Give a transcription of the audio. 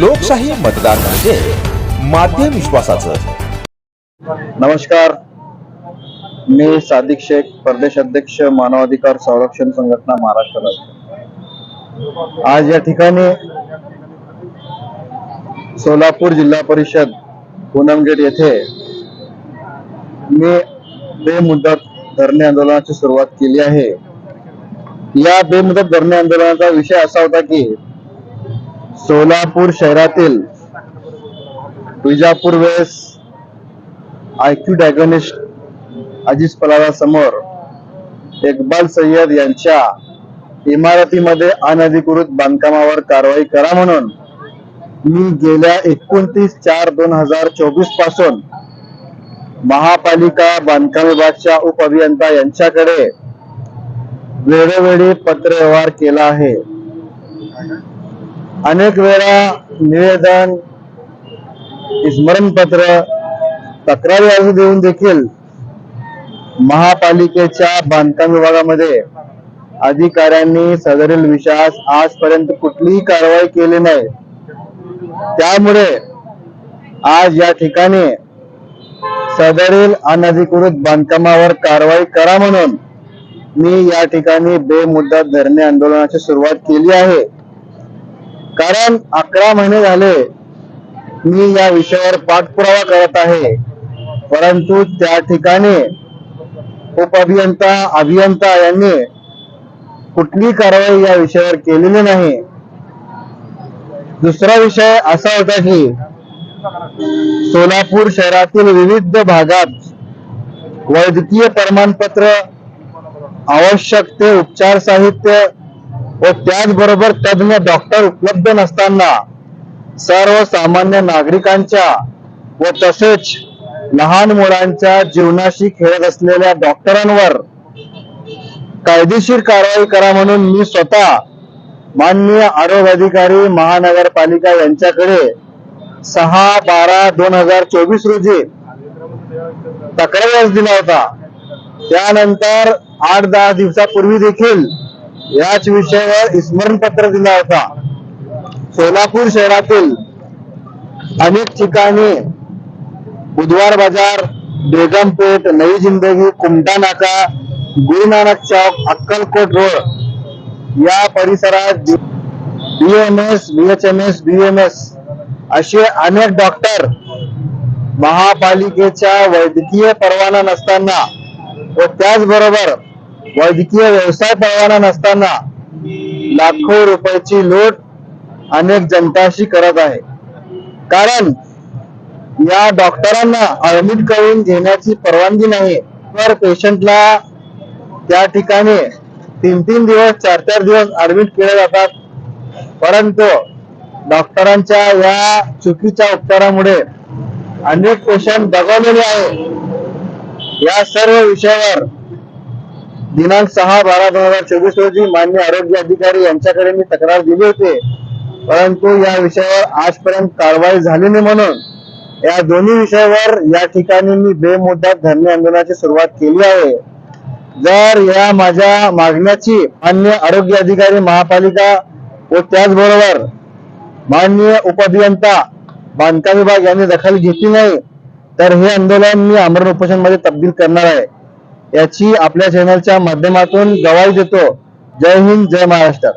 लोकशाही मतदान म्हणजे माध्यम विश्वासाचं. नमस्कार. मी सादिक शेख प्रदेश अध्यक्ष मानवाधिकार संरक्षण संघटना महाराष्ट्र आज या ठिकाणी सोलापूर जिल्हा परिषद पूनमगेट येथे मी बेमुदत धरणे आंदोलनाची सुरुवात केली आहे. या बेमुदत धरणे आंदोलनाचा विषय असा होता की सोलापूर शहरातील विजापूर वेस आयक्यू डॅगनिस्ट अजिज समोर इक्बाल सय्यद यांच्या इमारतीमध्ये अनधिकृत बांधकामावर कारवाई करा म्हणून मी गेल्या एकोणतीस चार दोन हजार चोवीसपासून महापालिका बांधकाम विभागच्या उपअभियंता यांच्याकडे वेळोवेळी पत्रव्यवहार केला आहे. अनेक वेळा निवेदन स्मरणपत्र तक्रारी अर्ज देऊन देखील महापालिकेच्या बांधकाम विभागामध्ये अधिकाऱ्यांनी सदरील विषयास आजपर्यंत कुठलीही कारवाई केली नाही. त्यामुळे आज या ठिकाणी सदरील अनधिकृत बांधकामावर कारवाई करा म्हणून मी या ठिकाणी बेमुदत धरणे आंदोलनाची सुरुवात केली आहे. कारण अकरा महिने झाले मी या विषयावर पाठपुरावा करत आहे. परंतु त्या ठिकाणी उप अभियंता अभियंता यांनी कुठली कारवाई या विषयावर केलेली नाही. दुसरा विषय असा होता की सोलापूर शहरातील विविध भागात वैद्यकीय प्रमाणपत्र आवश्यक ते उपचार साहित्य व त्याचबरोबर तज्ञ डॉक्टर उपलब्ध नसताना सर्वसामान्य नागरिकांच्या व तसेच लहान मुलांच्या जीवनाशी खेळत असलेल्या डॉक्टरांवर कायदेशीर कारवाई करा म्हणून मी स्वतः माननीय आरोग्य अधिकारी महानगरपालिका यांच्याकडे सहा बारा दोन हजार चोवीस रोजी तक्रार दिला होता. त्यानंतर आठ दहा दिवसापूर्वी देखील याच विषयावर स्मरणपत्र दिला होता. सोलापूर शहरातील अनेक ठिकाणी बुधवार बाजार बेगमपेठ नवी जिंदगी कुमटा नाका गुरु नानक चौक अक्कलकोट रोड या परिसरात बीएमएस बीएचएमएस बीएमएस असे अनेक डॉक्टर महापालिकेच्या वैद्यकीय परवाना नसताना व त्याचबरोबर वैद्यकीय व्यवसाय परवाना नसताना लाखो रुपयाची लूट अनेक जनताशी करत आहे. कारण या डॉक्टरांना ऍडमिट करून घेण्याची परवानगी नाही. तर पेशंटला त्या ठिकाणी तीन तीन दिवस चार चार दिवस ऍडमिट केले जातात. परंतु डॉक्टरांच्या या चुकीच्या उपचारामुळे अनेक पेशंट दगावलेले आहे या सर्व विषयावर दिनांक सहा बारा दोन हजार चोवीस रोजी मान्य आरोग्य अधिकारी यांच्याकडे मी तक्रार दिली होती. परंतु या विषयावर आजपर्यंत कारवाई झाली नाही म्हणून या दोन्ही विषयावर या ठिकाणी मी बेमुदत धरणे आंदोलनाची सुरुवात केली आहे. जर या माझ्या मागण्याची मान्य आरोग्य अधिकारी महापालिका व त्याचबरोबर माननीय उपअभियंता बांधकाम विभाग यांनी दखल घेतली नाही तर हे आंदोलन मी आमरण उपोषणमध्ये तब्दील करणार आहे. याची आपल्या चॅनलच्या माध्यमातून गवाही देतो. जय हिंद जय महाराष्ट्र.